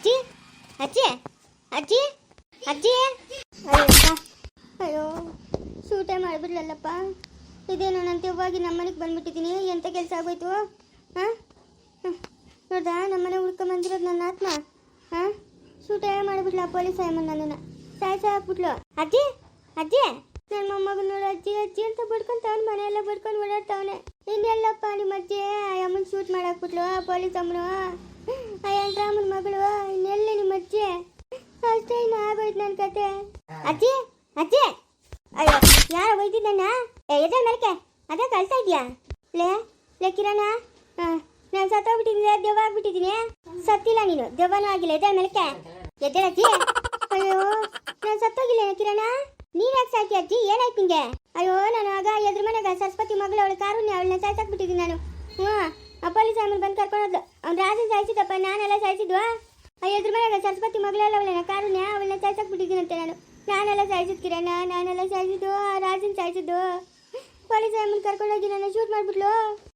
ಅಜ್ಜಿ? ಅಜ್ಜಿ? ಅಜ್ಜಿ? ಅಜ್ಜಿ? ಅಯ್ಯಪ್ಪ ಅಯ್ಯೋ ಸೂಟೇ ಮಾಡಿಬಿಡ್ಲಲ್ಲಪ್ಪ. ಇದೇನು ನಾನು ತೆವ್ವಾಗಿ ನಮ್ಮ ಮನೆಗೆ ಬಂದ್ಬಿಟ್ಟಿದ್ದೀನಿ ಎಂಥ ಕೆಲಸ ಆಗೋಯ್ತು? ಹಾಂ? ನೋಡ್ದಾ ನಮ್ಮನೆ ಹುಡ್ಕೊಂಬಂದಿರೋದು ನನ್ನ ಆತ್ಮ. ಹಾಂ? ಸೂಟೇ ಮಾಡಿಬಿಡ್ಲ ಪೊಲೀಸ್ ಅಯ್ಯಮ್ಮ ನನ್ನನ್ನು? ಸಾಯ್ಸ ಹಾಕ್ಬಿಟ್ಲು ಅಜ್ಜಿ? ಅಜ್ಜಿ? ನನ್ನ ಮೊಮ್ಮಗನ ನೋಡು ಅಜ್ಜಿ ಅಜ್ಜಿ ಅಂತ ಬಡ್ಕೊಂತವ್ನು ಮನೆಯೆಲ್ಲ ಬಡ್ಕೊಂಡು ಓಡಾಡ್ತಾವನೆ. ಇನ್ನೆಲ್ಲಪ್ಪ ನಿಮ್ಮ ಅಜ್ಜಿ ಅಮ್ಮನ ಶೂಟ್ ಮಾಡಾಕ್ಬಿಟ್ಲು ಪೊಲೀಸ್ ಅಮ್ಮನು. ಅಯ್ಯಂಟ್ರಾಮನ ಮಗಳು ಇನ್ನೆಲ್ಲಿ ನಿಮ್ಮ ಅಜ್ಜಿ. ಅಷ್ಟೇ ಇನ್ನು ಆಗೋಯ್ತು ನನ್ನ ಕತೆ. ಅಜ್ಜಿ ಅಜ್ಜಿ. ಅಯ್ಯೋ, ಯಾರು ಏ, ಎದೆ ಮೇಲಕ್ಕೆ. ಅದೇ ಕಳ್ತಾ ಇದೆಯಾ? ಲೇ ಲೇ ಕಿರಣ. ನಾನು ಸತ್ತೋಗ್ಬಿಟ್ಟಿದ್ದೀನಿ ದೆವ್ವ ಆಗ್ಬಿಟ್ಟಿದ್ದೀನಿ. ಸತ್ತಿಲ್ಲ ನೀನು. ದೆವ್ವನೂ ಆಗಿಲ್ಲ, ಎದೆ ಮೇಲಕ್ಕೆ. ಎದೆ ಅಜ್ಜಿ. ಅಯ್ಯೋ, ನಾನು ಸತ್ತೋಗಿಲ್ಲ ಕಿರಣ. ನೀನ್ ಯಾಕೆ ಸಾಕಿ ಅಜ್ಜಿ? ಏನಾಯ್ತು ನಿಂಗೆ? ಅಯ್ಯೋ, ನಾನು ಆಗ ಎದ್ರ ಮನೆಗೆ ಸರಸ್ವತಿ ಮಗಳು, ಅವಳ ಕಾರು ಅವಳನ್ನ ಸಾಯ್ಸಾಕ್ಬಿಟ್ಟಿದ್ದೀನಿ ನಾನು. ಹ್ಞೂ ಆ ಪೊಲೀಸ್ ಬಂದು ಕರ್ಕೊಂಡೋದ್ಲು ಅವ್ನು ರಾಜನ್ ಸಾಯಿಸಿದಪ್ಪ ನಾನೆಲ್ಲ ಸಾಯಿಸಿದ್ವಾ ಎದ್ರ ಮನೆಗ ಸರಸ್ವತಿ ಮಗಳೆಲ್ಲ ಅವಳನ್ನ ಕಾರುಣ್ಯ ಅವಳನ್ನ ಸಾಯ್ಸಾಕ್ಬಿಟ್ಟಿದ್ದೀನಂತೆ ನಾನು. ನಾನೆಲ್ಲ ಸಾಯಿಸಿದ್ ಕಿರಣ ನಾನೆಲ್ಲ ಸಾಯಿಸಿದ್ದು ಆ ರಾಜನ್ ಸಾಯಿಸಿದ್ದು ಪೊಲೀಸ್ ಕರ್ಕೊಂಡು ಕರ್ಕೊಂಡೋಗಿ ನನ್ನ ಶೂಟ್ ಮಾಡ್ಬಿಟ್ಲು.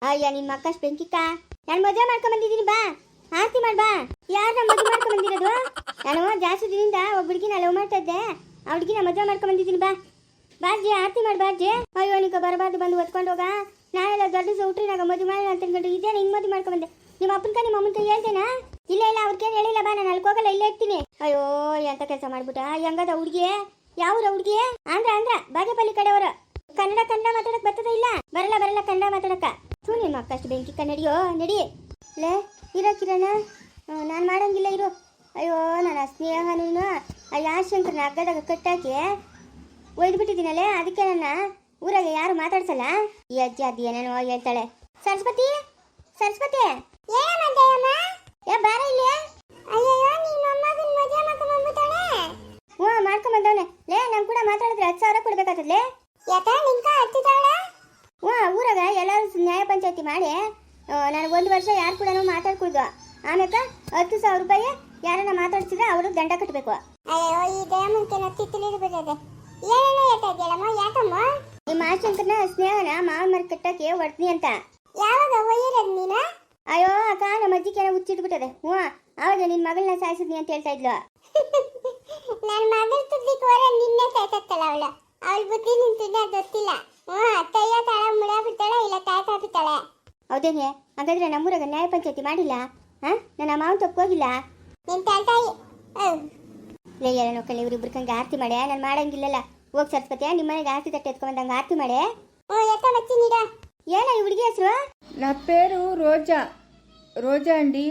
ಅಯ್ಯ, ನಿನ್ ಮಕ್ಕಷ್ಟು ಬೆಂಕಿಕ್ಕ? ನಾನು ಮದುವೆ ಮಾಡ್ಕೊಂಡ್ ಬಂದಿದ್ದೀನಿ, ಬಾ. ಆರ್ತಿ ಮಾಡ್, ಬಾ. ಯಾರನ್ನ ಮದುವೆ ಮಾಡ್ಕೊಂಡ್ ಬಂದಿರೋದು? ನಾನು ಜಾಸ್ತಿ ದಿನದಿಂದ ಒಬ್ಬ ಹುಡುಗಿನ ಲವ್ ಮಾಡ್ತಾ ಇದ್ದೆ. ಆ ಹುಡುಗಿನ ಮದುವೆ ಮಾಡ್ಕೊಂಡ್ ಬಂದಿದ್ದೀನಿ, ಬಾ. ಬಾಜಿ ಮಾಡಿ ಬಾಜಿ ಅಯ್ಯೋ ನಿಕ ಬರಬಾರ್ದು, ಬಂದು ಒತ್ಕೊಂಡು ಹೋಗ. ನಾನೆಲ್ಲ ದೊಡ್ಡ ಸೌಟ್ರಿನಾಗ ಮದುವೆ ಮಾಡಿ ಅಂತ ಅನ್ಕೊಂಡು ಇದೇನ ಹಿಂಗ್ ಮದುವೆ ಮಾಡ್ಕೊಂಡ್ ಬಂದೆ? ನಿಮ್ಮ ಅಪ್ಪನ ನಿಮ್ಮ ಅಮ್ಮನ ಕೈ ಹೇಳ್ತೇನಾ? ಇಲ್ಲ ಇಲ್ಲ ಅವ್ರಿಗೇನು ಹೇಳಿಲ್ಲ, ಬಾ, ನಾನು ಅಲ್ಲಿ ಹೋಗಲ್ಲ, ಇಲ್ಲೇ ಇರ್ತೀನಿ. ಅಯ್ಯೋ, ಎಂತ ಕೆಲಸ ಮಾಡ್ಬಿಟ್ಟ? ಹೆಂಗದ ಹುಡುಗಿ ಯಾವ್ರ ಹುಡುಗಿ ಆಂಧ್ರ ಆಂಧ್ರ, ಬಾಗೇಪಲ್ಲಿ ಕಡೆಯವರು. ಕನ್ನಡ ಕನ್ನಡ ಮಾತಾಡಕ್ ಬರ್ತದ ಇಲ್ಲ? ಬರಲ್ಲ ಬರಲ್ಲ, ಕನ್ನಡ ಮಾತಾಡಕ ತೂ ನಿಮ್ಮ ಅಕ್ಕಷ್ಟು ಬೆಂಕಿ ಕನ್ನಡಿಯೋ? ನಡಿ. ಲೇ, ಇರೋ ಕಿರಣ. ನಾನು ಮಾಡಂಗಿಲ್ಲ, ಇರು. ಅಯ್ಯೋ, ನನ್ನ ಸ್ನೇಹನೂ ಆ ಯಾಶಂಕರ್ನ ಹಗ್ಗದಾಗ ಕಟ್ಟಾಕಿ ಒಯ್ದ್ಬಿಟ್ಟಿದ್ದೀನಲ್ಲೇ, ಅದಕ್ಕೆ ನನ್ನ ಊರಾಗ ಯಾರು ಮಾತಾಡ್ಸಲ್ಲ? ಈ ಅಜ್ಜಿ ಏನೇನು ಏನೇನೋ ಹೇಳ್ತಾಳೆ. ಸರಸ್ವತಿ? ಸರಸ್ವತಿ? ಏ ಬಾರ ಇಲ್ಲಿ. ನೀನ್ ಹ್ಞೂ ಮಾಡ್ಕೊಂಬಂದವನೆ ಲೇ ನಮ್ ಕೂಡ ಮಾತಾಡಿದ್ರೆ ಹತ್ತು ಸಾವಿರ ಕೊಡ್ಬೇಕಾಗ್ತದ್ಲೇ ಹ್ಞೂ ಊರಾಗ ಎಲ್ಲರೂ ನ್ಯಾಯ ಪಂಚಾಯತಿ ಮಾಡಿ ನನಗೆ ಒಂದು ವರ್ಷ ಯಾರು ಕೂಡ ಮಾತಾಡ್ಕೊಳ್ದು ಆಮೇಲೆ ಹತ್ತು ಸಾವಿರ ರೂಪಾಯಿ ಯಾರನ್ನ ಮಾತಾಡ್ಸಿದ್ರೆ ಅವರು ದಂಡ ಕಟ್ಟಬೇಕು ಅಯ್ಯೋ ಈ ದಯಮಂತನ ತಿಳಿದು ಬಿಡದೆ ಏನೇನೋ ಹೇಳ್ತಾ ಇದೆಯಲ್ಲಮ್ಮ ಯಾಕಮ್ಮ? ನಿಮ್ಮ ಆಶಂಕರ್ನ ಸ್ನೇಹನ ಮಾವಿನ ಮರ ಕಟ್ಟಕ್ಕೆ ಹೊಡ್ತೀನಿ ಅಂತ. ಯಾವಾಗ ಒಯ್ಯಿರೋದು ನೀನ? ಅಯ್ಯೋ ಅಕ್ಕ ನಮ್ಮ ಅಜ್ಜಿಗೆ ಹುಚ್ಚಿಟ್ಬಿಟ್ಟದೆ ಹ್ಞೂ ಅವಾಗ ನಿನ್ನ ಮಗಳನ್ನ ಸಾಯಿಸಿದ್ನಿ ಅಂತ ಹೇಳ್ತಾ ಇದ್ಲು. ನನ್ನ ಮಗಳ ತುದ್ಲಿಕ್ಕೆ ಹೊರ ನಿನ್ನೆ ಸಾಯ್ಸತ್ತಲ್ಲ ಅವಳು. ಅವಳ ಬುದ್ಧಿ ನಿಂತಿದ್ದೆ ಗೊತ್ತಿಲ್ಲ. ಹ್ಞೂ ಅತ್ತಯ್ಯ ತಾಳ ಮುಳ ಬಿಡ್ತಾಳೆ ಇಲ್ಲ ತಾತ ಬಿಡ್ತಾಳೆ. ಹೌದೇನೆ ಹಾಗಾದ್ರೆ ನಮ್ಮೂರಾಗ ನ್ಯಾಯ ಪಂಚಾಯತಿ ಮಾಡಿಲ್ಲ? ಹಾಂ ನನ್ನ ಮಾವನ್ ತಪ್ಪೋಗಿಲ್ಲ ನಿನ್ ತಾಯಿ ಲೇ ಏನೋ ಕಲಿ ಇವ್ರಿಬ್ರು ಕಂಗೆ ಆರತಿ ಮಾಡ್ಯಾ? ನಾನು ಮಾಡಂಗಿಲ್ಲಲ್ಲ. ಹೋಗಿ ಸರಸ್ವತಿ ನಿಮ್ಮ ಮನೆಗೆ ಆರತಿ ತಟ್ಟೆ ಎತ್ಕೊಂಬಂದಂಗೆ ಆರತಿ ಮಾಡೆ ಹ್ಞೂ ಎತ್ತ ಮಚ್ಚಿ ನೀಡ ಏನ ಈ ಹುಡುಗಿ ಹೆಸರು నా పేరు రోజా రోజా అండి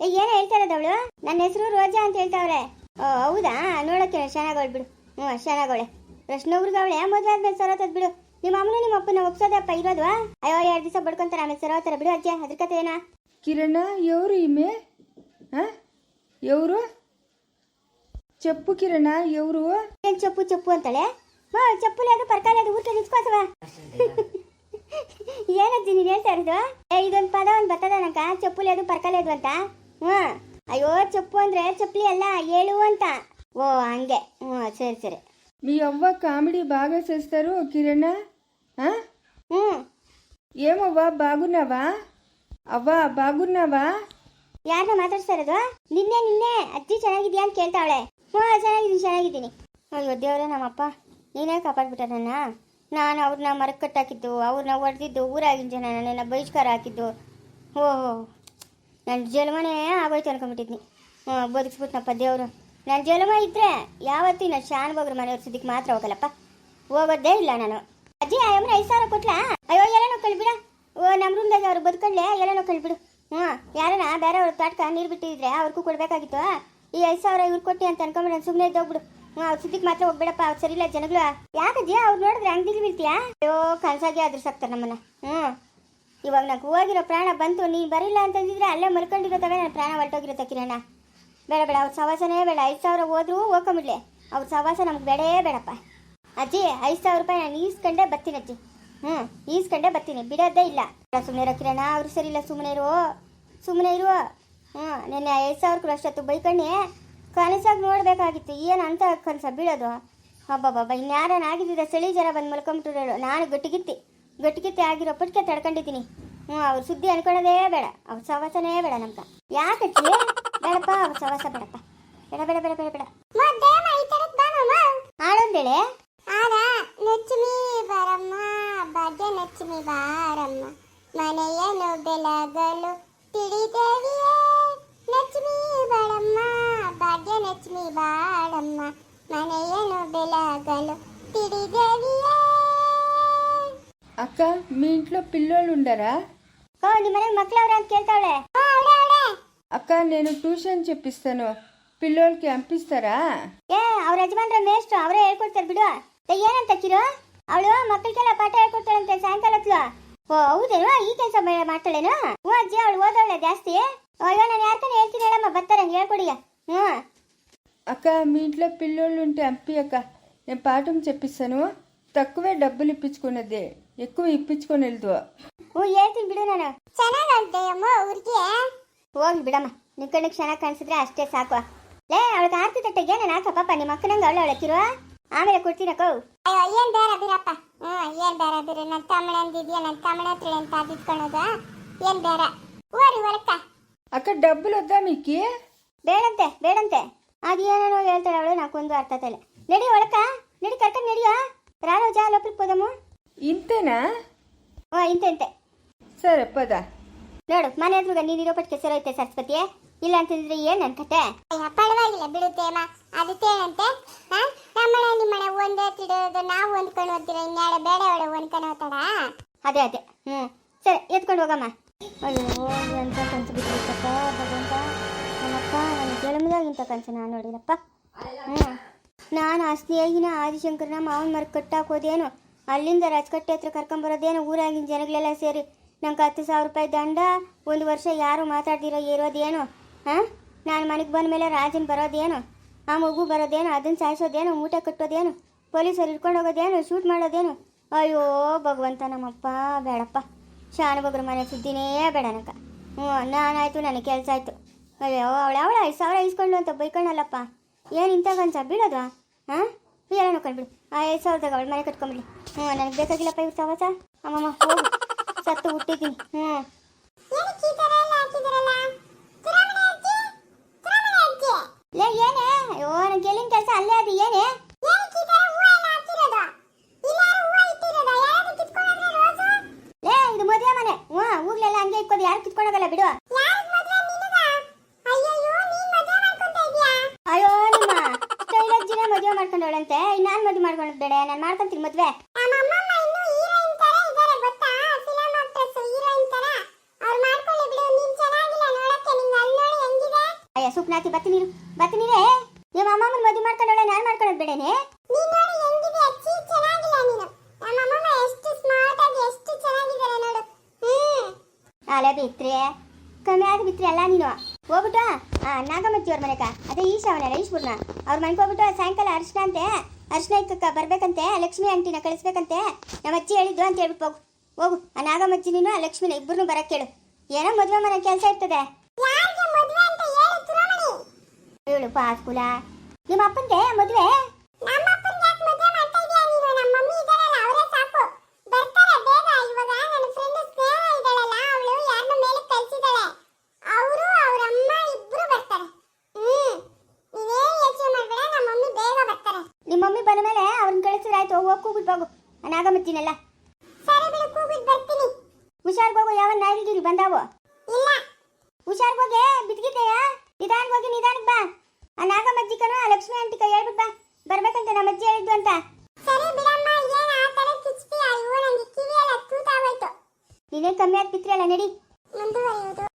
ಏ ಏನೋ ಹೇಳ್ತಾ ಇರೋದು ಅವಳು ನನ್ನ ಹೆಸರು ರೋಜಾ ಅಂತ ಹೇಳ್ತಾವ್ರೆ ಓ ಹೌದಾ ನೋಡಕ್ಕೆ ಚೆನ್ನಾಗವಳು ಬಿಡು ಹ್ಞೂ ಚೆನ್ನಾಗವಳೆ ಪ್ರಶ್ನೊಬ್ರಿಗೆ ಅವಳೆ ಮದುವೆ ಆದ್ಮೇಲೆ ಸರೋತದ್ ಬಿಡು ನಿಮ್ಮ ಅಮ್ಮನ ನಿಮ್ಮ ಅಪ್ಪನ ಒಪ್ಸೋದಪ್ಪ ಇರೋದು ಅಯ್ಯೋ ಎರಡು ದಿವಸ ಬಡ್ಕೊಂತಾರೆ ಆಮೇಲೆ ಸರೋತಾರ ಬಿಡು ಅಜ್ಜಿ ಅದ್ರ ಕತೆ ಏನೋ కిరణ్ ఎవరు ఈమె ఆ? ఎవరు చెప్పు కిరణ్ ఎవరు ಏನ್ ಚಪ್ಪು ಚಪ್ಪು ಅಂತಾಳೆ ಮಾ ಚಪ್ಪುಲಿ ಅದು ಪರ್ಕಾಲಿ ಅದು ಊಟ ನಿಂತ್ಕೋತವ ಏನಜ್ಜಿ ನೀನು ಹೇಳ್ತಾ ಇರೋದು ಏ ಇದೊಂದು ಪದ ಒಂದು ಬರ್ತದ ನಂಕ ಚಪ್ಪುಲಿ ಅದು ಪರ್ಕಾಲಿ ಅದು ಅಂತ ಹ್ಞೂ ಅಯ್ಯೋ ಚಪ್ಪು ಅಂದ್ರೆ ಚಪ್ಪಲಿ ಅಲ್ಲ ಏಳು ಅಂತ ಓ ಹಂಗೆ ಹ್ಞೂ ಸರಿ ಸರಿ మీ అవ్వ కామెడీ బాగా చేస్తారు కిరణ్ ఆ? ಹ್ಞೂ ఏమవ్వా బాగున్నావా అవ్వా బాగున్నావా ಯಾರನ್ನ ಮಾತಾಡ್ತಾ ಇರೋದು ನಿನ್ನೆ ನಿನ್ನೆ ಅಜ್ಜಿ ಚೆನ್ನಾಗಿದ್ಯಾ ಅಂತ ಕೇಳ್ತಾವಳೆ ಹ್ಞೂ ಚೆನ್ನಾಗಿದ್ದೀನಿ ಚೆನ್ನಾಗಿದ್ದೀನಿ. ಅಯ್ಯೋ ದೇವರೇ ನಮ್ಮಪ್ಪ, ನೀನೇ ಕಾಪಾಡ್ಬಿಟ್ಟ ನನ್ನ ನಾನು ಅವ್ರನ್ನ ಮರಕ್ಕೆ ಕಟ್ಟಾಕಿದ್ದು ಅವ್ರನ್ನ ಹೊಡೆದಿದ್ದು ಊರಾಗಿನ ಜನ ನನ್ನನ್ನು ಬಹಿಷ್ಕಾರ ಹಾಕಿದ್ದು. ಓಹೋ ನನ್ನ ಜನ್ಮನೇ ಆಗೋಯ್ತು ಅನ್ಕೊಂಬಿಟ್ಟಿದ್ನಿ ಹ್ಞೂ ಬದುಕ್ಸ್ಬಿಟ್ನಪ್ಪ ದೇವರು. ನನ್ನ ಜನ್ಮ ಇದ್ದರೆ ಯಾವತ್ತೂ ನಾನು ಶಾನ್ ಬಗ್ರ ಮನೆಯವ್ರ ಸುದ್ದಿಗೆ ಮಾತ್ರ ಹೋಗಲ್ಲಪ್ಪ. ಹೋಗೋದೇ ಇಲ್ಲ ನಾನು. ಅಜ್ಜಿ ಅಮ್ಮನ ಐದು ಸಾವಿರ ಕೊಟ್ಲಾ? ಅಯ್ಯೋ, ಎಲ್ಲನೋ ಕಳ್ಬಿಡ. ಓ ನಮ್ಮ ರೂಮ್ದಾಗ ಅವ್ರು ಬದುಕೊಳ್ಳೆ, ಎಲ್ಲನೋ ಕಳ್ಬಿಡು. ಹ್ಞೂ ಯಾರನ ಬೇರೆಯವ್ರ ತಾಟ್ಕ ನೀರು ಬಿಟ್ಟಿದ್ರೆ ಅವ್ರಿಗೂ ಕೊಡಬೇಕಾಗಿತ್ತು? ಈ ಐದು ಸಾವಿರ ಇವ್ರು ಕೊಟ್ಟಿ ಅಂತ ಅನ್ಕೊಂಬಿಡ ಸುಮ್ಮನೆ ಇದ್ದೋಗ್ಬಿಡು. ಅವ್ರ ಸುದ್ದಿಗೆ ಮಾತ್ರ ಹೋಗ್ಬೇಡಪ್ಪ, ಅವ್ರು ಇಲ್ಲ ಜನಗಳು. ಯಾಕಜ್ಜಿ ಅವ್ರು ನೋಡಿದ್ರೆ ಅಂಗಡಿಗೆ ಬೀಳ್ತೀಯಾ? ಅಯ್ಯೋ, ಕನ್ಸಾಗಿ ಆದ್ರೂ ಸಾಕ್ತಾರೆ ನಮ್ಮನ್ನ. ಹ್ಞೂ ಇವಾಗ ನಂಗೆ ಹೋಗಿರೋ ಪ್ರಾಣ ಬಂತು, ನೀನು ಬರಿಲ್ಲ ಅಂತಂದಿದ್ರೆ ಅಲ್ಲೇ ಮಲ್ಕೊಂಡಿರೋ ತಗ ನನ್ನ ಪ್ರಾಣ ಹೊರಟೋಗಿರೋ ಕಿರಣ ಬೇಡ ಬೇಡ, ಅವ್ರ ಸವಾಸನೇ ಬೇಡ. ಐದು ಸಾವಿರ ಹೋದ್ರೂ ಹೋಗ್ಕೊಂಬಿಡ್ಲೆ. ಅವ್ರ ಸವಾಸ ನಮ್ಗೆ ಬೇಡೇ ಬೇಡಪ್ಪ. ಅಜ್ಜಿ, ಐದು ಸಾವಿರ ರೂಪಾಯಿ ನಾನು ಈಸ್ಕೊಂಡೆ ಬರ್ತೀನಿ ಅಜ್ಜಿ. ಹ್ಞೂ ಈಸ್ಕೊಂಡೇ ಬರ್ತೀನಿ. ಬಿಡೋದೇ ಇಲ್ಲ. ಸುಮ್ಮನೆ ಇರೋ ಕಿರಣ ಅವ್ರು ಸರಿ ಇಲ್ಲ ಸುಮ್ಮನೆ ಇರು. ಸುಮ್ಮನೆ ಇರು. ಹ್ಞೂ ನೆನ್ನೆ ಐದು ಸಾವಿರ ಅಷ್ಟೊತ್ತು ಬೈಕಣ್ಣಿ. ಕನಸಾಗಿ ನೋಡಬೇಕಾಗಿತ್ತು. ಏನು ಅಂತ ಕನಸ ಬೀಳೋದು? ಹಬ್ಬಬ್ಬಬ್ಬ ಇನ್ಯಾರನ್ನ ಆಗಿದ್ದಿದ್ದ ಚಳಿ ಜರ ಬಂದು ಮಲ್ಕೊಂಬಿಟ್ಟು ನಾನು ಗಟ್ಟಿಗಿತ್ತಿ. ಗಟ್ಟಿಗಿತ್ತಿ ಆಗಿರೋ ಪಟ್ಕೆ ತಡ್ಕೊಂಡಿದ್ದೀನಿ. ಹ್ಞೂ ಅವ್ರ ಸುದ್ದಿ ಅನ್ಕೊಳ್ಳೋದೇ ಬೇಡ. ಅವ್ರ ಸವಾಸನೇ ಬೇಡ ನಮ್ಗೆ. ಯಾಕೆ ಬೇಡಪ್ಪ ಅವ್ರ ಸವಾಸ ಬೇಡಪ್ಪ. ಬೇಡ ಬೇಡ ಬೇಡ ಬೇಡ ಬೇಡ. ಆಡೊಂದೇಳೆ ಲಕ್ಷ್ಮಿ ಬಾರಮ್ಮ. ಭಾಗ್ಯ ಲಕ್ಷ್ಮಿ ಬಾರಮ್ಮ. ಮನೆಯನ್ನು ಬೆಲಗಲು ತಿಳಿದೇವಿಯೇ ಲಕ್ಷ್ಮಿ ಬಾಳಮ್ಮ ಮನೆಯನ್ನು ಬೆಳಗಲು ತಿಳಿದೇವಿಯೇ అక్క మీ ఇంట్లో పిల్లోళ్ళు ఉండరా ಕೋ ನಿಮ್ಮ ಮನೆಗೆ ಮಕ್ಳವ್ರೆ ಅಂತ ಕೇಳ್ತಾವಳೆ ಆ, ಅವಳೆ ಅವಳೆ అక్క నేను ట్యూషన్ చెప్పిస్తాను పిల్లోళ్ళకి పంపిస్తారా ಏ ಅವ್ರ ಯಜಮಾನ್ರ ಮೇಷ್ಟ್ರು ಅವರೇ ಹೇಳ್ಕೊಡ್ತಾರೆ ಬಿಡು ಏ, ಏನಂತ ಕಿರು ಅವಳು ಮಕ್ಕಳಿಗೆಲ್ಲ ಪಾಠ ಹೇಳ್ಕೊಡ್ತಾಳಂತೆ ಸಾಯಂಕಾಲ ಹೊತ್ತು ಓ ಹೌದೇನು ಈ ಕೆಲಸ ಮಾಡ್ತಾಳೇನು ಹ್ಞೂ ಅಜ್ಜಿ ಅವಳು ಓದೋಳೆ ಜಾಸ್ತಿ ಅಯ್ಯೋ ನಾನು ಯಾರ್ತಾನೆ ಹೇಳ್ತೀನಿ ಹೇಳಮ್ಮ ಬರ್ತಾರೆ ಹೇಳ್ಕೊಡಿ ಹ್ಞೂ అక్క మీ ఇంట్లో పిల్లోళ్ళు ఉంటే పంపి అక్క నేను పాఠం చెప్పిస్తాను తక్కువే డబ్బులు ఇప్పించుకున్నది ఎక్కువ ఇప్పించుకొని వెళ్దు ಹ್ಞೂ ಹೇಳ್ತೀನಿ ಬಿಡು ನಾನು ಚೆನ್ನಾಗಂತೆ ಅಮ್ಮ ಊರಿಗೆ ಹೋಗ್ಲಿ ಬಿಡಮ್ಮ ನಿನ್ ಕಣ್ಣಿಗೆ ಚೆನ್ನಾಗಿ ಕಾಣಿಸಿದ್ರೆ ಅಷ್ಟೇ ಸಾಕು ಲೇ ಅವಳಿಗೆ ಆರ್ತಿ ತಟ್ಟೆಗೆ ನಾನು ಹಾಕಪ್ಪ ನಿಮ್ಮ ಅಕ್ಕನಂಗೆ ಅವಳು ಅವಳಕ್ಕಿರುವ ಆಮೇಲೆ ಕೊಡ್ತೀನಕ್ಕೋ ಅಯ್ಯೋ ಏನ್ ಬೇಡ ಬಿರಪ್ಪ ಹ್ಮ್ ಏನ್ ಬೇಡ ಬಿರು ನನ್ನ ತಮ್ಮನ ಅಂದಿದ್ಯಾ ನನ್ನ ತಮ್ಮನ ಹತ್ರ ಅಂತ ಅದಿಟ್ಕೊಳೋದ ಏನ್ ಬೇಡ ಓರಿ ಒಳಕ್ಕ అక్క డబ్బులు వద్దా మీకు ಬೇಡಂತೆ ಬೇಡಂತೆ ಅದೇನೇನೋ ಹೇಳ್ತಾಳೆ ಅವಳು ನಾಕೊಂದು ಅರ್ಥ ಆಗ್ತಾ ಇಲ್ಲ ನಡಿ ಒಳಕ ನಡಿ ಕರ್ಕೊಂಡು ನಡಿಯೋ ರಾರೋಜ ಲೋಪಲಿಗೆ ಹೋದಮ್ಮ ఇంతేనా ಓ ಇಂತೆ ಇಂತೆ సరే పద ನೋಡು ಮನೆ ಹತ್ರ ನೀನಿರೋ ಪಟ್ಟಿಗೆ ಸೆರೋ ಐತೆ ಸರಸ್ವತಿ ಇಲ್ಲ ಅಂತಂದ್ರೆ ಏನ್ ನನ್ ಕತೆ ಅಯ್ಯ ಪರವಾಗಿಲ್ಲ ಬಿಡುತ್ತೇಮ್ಮ ಅದಕ್ಕೇನಂತೆ ಹಾ ನಮ್ಮನೆ ನಿಮ್ಮನೆ ಒಂದೇ ತಿಡೋದು ನಾವು ಹೊಂದ್ಕೊಂಡು ಹೋಗ್ತೀರ ಇನ್ಯಾಡ ಬೇಡ ಅವಳು ಹೊಂದ್ಕೊಂಡು ಹೋಗ್ತಾಳ ಅದೇ ಅದೇ ಹ್ಞೂ ಸರಿ ಎತ್ಕೊಂಡು ಹೋಗಮ್ಮ ಅಯ್ಯೋ ಎಂತ ಕನಸು ಬಿಟ್ಟಿತ್ತಪ್ಪ ಭಗವಂತ ಇಂಥ ಕನಸು ನಾನು ನೋಡಿಲ್ಲಪ್ಪ ಹ್ಞೂ ನಾನು ಆ ಸ್ನೇಹಿನ ಆದಿಶಂಕರನ ಮಾವನ ಮರ ಕಟ್ಟಾಕೋದೇನು ಅಲ್ಲಿಂದ ರಾಜಕಟ್ಟೆ ಹತ್ರ ಕರ್ಕೊಂಬರೋದೇನು ಊರಾಗಿನ ಜನಗಳೆಲ್ಲ ಸೇರಿ. ನಂಗೆ ಹತ್ತು ಸಾವಿರ ರೂಪಾಯಿ ದಂಡ, ಒಂದು ವರ್ಷ ಯಾರು ಮಾತಾಡ್ದಿರೋ ಏರೋದೇನು? ಹಾಂ? ನಾನು ಮನೆಗೆ ಬಂದ ಮೇಲೆ ರಾಜನ್ ಬರೋದೇನು? ಆ ಮಗು ಬರೋದೇನು? ಅದನ್ನು ಸಾಯಿಸೋದೇನು? ಮೂಟೆ ಕಟ್ಟೋದೇನು? ಪೊಲೀಸರು ಇಟ್ಕೊಂಡು ಹೋಗೋದೇನು? ಶೂಟ್ ಮಾಡೋದೇನು? ಅಯ್ಯೋ, ಭಗವಂತ ನಮ್ಮಪ್ಪ, ಬೇಡಪ್ಪ. ಶಾನುಭಗ್ರ ಮನೆ ಸುದ್ದಿನೇ ಬೇಡ ನನಗೆ ಹ್ಞೂ ನಾನಾಯ್ತು ನನಗೆ ಕೆಲಸ ಆಯ್ತು. ಅಯ್ಯೋ ಅವಳ ಅವಳ ಐದು ಸಾವಿರ ಇಸ್ಕೊಂಡು ಅಂತ ಬೈಕೊಳ್ಳಲ್ಲಪ್ಪ ಏನು ಇಂಥ ಗಂಜ ಬೀಳೋದು? ಹಾಂ? ಎಲ್ಲ ನೋಡ್ಕೊಂಡ್ಬಿಡು ಆ ಐದು ಸಾವಿರದಾಗ ಅವಳ ಮನೆ ಕಟ್ಕೊಂಬಿಡಿ ಹ್ಞೂ ನನಗೆ ಬೇಕಾಗಿಲ್ಲಪ್ಪ ಇವ್ರು ಸವಾಸ ಅಮ್ಮಮ್ಮ, ಹೋಗು. ಸತ್ತು ಹುಟ್ಟಿದ್ದೀನಿ. ಹ್ಞೂ ಏನಕ್ಕೆ ಈ ಥರ ಎಲ್ಲ ಹಾಕಿದಾರಲ್ಲ ತಿರುಮಣಿ ಅಜ್ಜಿ ತಿರುಮಣಿ ಅಜ್ಜಿ ಲೇ ಏನೇ ಅಯ್ಯೋ ನನಗೆ ಎಲ್ಲಿನ ಕೆಲಸ ಅಲ್ಲೇ ಅದು ಏನೇ ಏನಕ್ಕೆ ಈ ಥರ ಹೂವ ಎಲ್ಲ ಹಾಕಿರೋದು ಇಲ್ಲಾರು ಹೂವ ಇಟ್ಟಿರೋದ ಯಾರು ಕಿತ್ಕೊಂಡ್ರೆ ರೋಸು ಲೇ ಇದು ಮದುವೆ ಮನೆ ಹ್ಞೂ ಹೂಗ್ಲೆಲ್ಲ ಹಂಗೆ ಇಕ್ಕೋದು ಯಾರು ಕಿತ್ಕೊಂಡೋಗಲ್ಲ ಬಿಡು ಯಾರಿಗ್ ಮದ್ವೆ ನಿನಗ ಅಯ್ಯಯ್ಯೋ ನೀನ್ ಮದ್ವೆ ಮಾಡ್ಕೊಂತ ಇದೀಯಾ ಅಯ್ಯೋ ನಿಮ್ಮ ಸ್ಟೈಲಜ್ಜಿನೇ ಮದುವೆ ಮಾಡ್ಕೊಂಡವಳಂತೆ ನಾನು ಮದುವೆ. ಮಾಡ್ಕೊಂಡು ಬೇಡ ನಾನು ಮಾಡ್ಕೊಂತೀನಿ ಮದುವೆ ಅಯ್ಯ ಸುಪ್ನಾತಿ ಬತ್ತಿ ನೀರು ಬತ್ತಿ ನೀರೇ ನಿಮ್ಮ ಅಮ್ಮಮ್ಮನ ಮದುವೆ ಮಾಡ್ಕೊಂಡೋಳೆ ನಾನು ಮಾಡ್ಕೊಳ್ಳೋದು ಬೇಡನೆ ನೀನ್ ನೋಡಿ ಹೆಂಗಿದೆ ಅಚ್ಚಿ ಚೆನ್ನಾಗಿಲ್ಲ ನೀನು. ನಮ್ಮಮ್ಮಮ್ಮ ಎಷ್ಟು ಸ್ಮಾರ್ಟ್ ಆಗಿ ಎಷ್ಟು ಚೆನ್ನಾಗಿದ್ದಾರೆ ನೋಡು. ಹ್ಮ್. ಅಲೆ ಬಿತ್ರೆ ಕಮ್ಮಿ ಆಗಿ ಬಿತ್ರಿ ಅಲ್ಲ ನೀನು. ಹೋಗ್ಬಿಟ್ಟು ಆ ನಾಗಮಜ್ಜಿ ಅವ್ರ ಮನೆಕ ಅದೇ ಈಶಾವನ ಈಶ್ವರ್ನ. ಅವ್ರ ಮನೆಗೆ ಹೋಗ್ಬಿಟ್ಟು ಸಾಯಂಕಾಲ ಅರ್ಶನ ಅಂತೆ ಅರ್ಶನ ಇಕ್ಕಕ್ಕ ಬರ್ಬೇಕಂತೆ ಲಕ್ಷ್ಮಿ ಆಂಟಿನ ಕಳಿಸ್ಬೇಕಂತೆ. ನಮ್ಮ ಅಜ್ಜಿ ಹೇಳಿದ್ದು ಅಂತ ಹೇಳ್ಬಿಟ್ಟು ಹೋಗು. ಹೋಗು ಆ ನಾಗಮಜ್ಜಿ ನೀನು ಆ ಲಕ್ಷ್ಮಿನ ಇಬ್ಬರನ್ನು ಬರಕ್ಕೆ ಕೇಳು. ಏನೋ ಮದುವೆ ಮನೆ ಕೆಲಸ ಇರ್ತದೆ. ಹೇಳು ಹೇಳು ಪಾಸ್ಕುಲ ನಿಮ್ಮ ಅಪ್ಪಂಗೆ ಮದುವೆ ನಮ್ಮ ಅಪ್ಪನ್ಗೆ ಯಾಕೆ ಮದ್ವೆ ಮಾಡ್ತಾ ಇದೀಯಾ ನೀನು ನಮ್ಮ ಮಮ್ಮಿ ಇದಾರಲ್ಲ ಅವರೇ ಸಾಕು ಬರ್ತಾರೆ ಬೇಗ ಇವಾಗ ನನ್ನ ಫ್ರೆಂಡ್ ಸ್ನೇಹ ಇದ್ದಾಳಲ್ಲ ಅವಳು ಯಾರನ್ನ ಮೇಲೆ ಕಳ್ಸಿದಾಳೆ ಅವರು ಅವ್ರ ಅಮ್ಮ ಇಬ್ರು ಬರ್ತಾರೆ ಹ್ಮ್ ನೀನೇನ್ ಯೋಚನೆ ಮಾಡ್ಬೇಡ ನಮ್ಮ ಮಮ್ಮಿ ಬೇಗ ಬರ್ತಾರೆ ನಿಮ್ಮ ಮಮ್ಮಿ ಬಂದ ಮೇಲೆ ಅವ್ರನ್ನ ಕಳಿಸಿದ್ರೆ ಆಯ್ತು ಹೋಗಿ ಕೂಗ್ಬಿಟ್ಟು ಹೋಗು ಆ ನಾಗಮಜ್ಜಿನೆಲ್ಲ ಸರಿ ಬಿಡು ಕೂಗಿದ್ ಬರ್ತೀನಿ ಹುಷಾರ್ಗೆ ಹೋಗು ಯಾವ ನಾಯಿಗಿರಿ ಬಂದಾವು. ಇಲ್ಲ. ಹುಷಾರ್ ಹೋಗಿ ಬಿದ್ಗಿದ್ದೆಯಾ ನಿಧಾನ ಹೋಗಿ ನಿಧಾನ ಬಾ. ಆ ಅಜ್ಜಿ ಕಣ ಆ ಲಕ್ಷ್ಮಿ ಆಂಟಿ ಕೈ ಹೇಳ್ಬಿಟ್ಟು ಬಾ. ಬರ್ಬೇಕಂತ ನಮ್ಮ ಅಜ್ಜಿ ಹೇಳಿದ್ದು ಅಂತ. ಸರಿ ಬಿಡಮ್ಮ ಏನ್ ಆ ತರ ಕಿಚ್ತೀಯ ಇವು ನನಗೆ ತೂತಾಗೋಯ್ತು. ನೀನೇ ಕಮ್ಮಿ ಆಗಿ ಬಿತ್ರಿ ಅಲ್ಲ ನಡಿ. ಮುಂದುವರಿಯುವುದು.